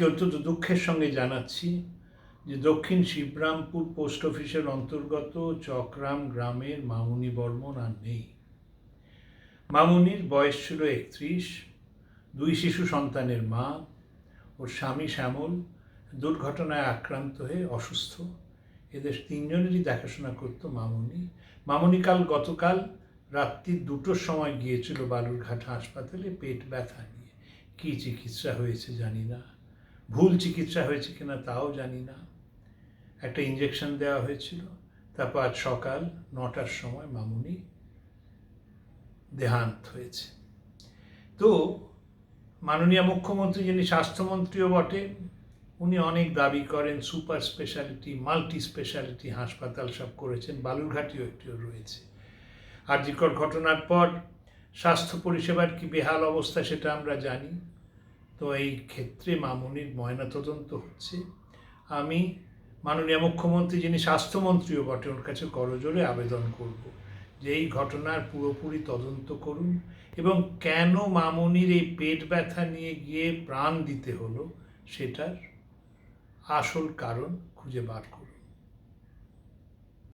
অত্যন্ত দুঃখের সঙ্গে জানাচ্ছি যে দক্ষিণ শিবরামপুর পোস্ট অফিসের অন্তর্গত চকরাম গ্রামের মামুনি বর্মন আর নেই। মামুনির বয়স ছিল একত্রিশ, দুই শিশু সন্তানের মা ওর স্বামী শ্যামল দুর্ঘটনায় আক্রান্ত হয়ে অসুস্থ। এদের তিনজনেরই দেখাশোনা করত মামুনি। মামুনি কাল গতকাল রাত্রি দুটোর সময় গিয়েছিল বালুরঘাট হাসপাতালে পেট ব্যথা নিয়ে। কী চিকিৎসা হয়েছে জানি না। ভুল চিকিৎসা হয়েছে কিনা তাও জানি না। একটা ইঞ্জেকশন দেওয়া হয়েছিল। তারপর আজ সকাল নটার সময় মামুনি দেহান্ত হয়েছে। তো মাননীয় মুখ্যমন্ত্রী যিনি স্বাস্থ্যমন্ত্রীও বটে উনি অনেক দাবি করেন, সুপার স্পেশালিটি, মাল্টি স্পেশালিটি হাসপাতাল সব করেছেন, বালুরঘাটিও একটিও রয়েছে। আরজিকর ঘটনার পর স্বাস্থ্য পরিষেবার কি বেহাল অবস্থা সেটা আমরা জানি। তো এই ক্ষেত্রে মামুনির ময়নাতদন্ত হচ্ছে। আমি মাননীয় মুখ্যমন্ত্রী যিনি স্বাস্থ্যমন্ত্রীও বটে, ওর কাছে করজোরে আবেদন করব যে এই ঘটনার পুরোপুরি তদন্ত করুন এবং কেন মামুনির এই পেট ব্যথা নিয়ে গিয়ে প্রাণ দিতে হলো সেটার আসল কারণ খুঁজে বার করুন।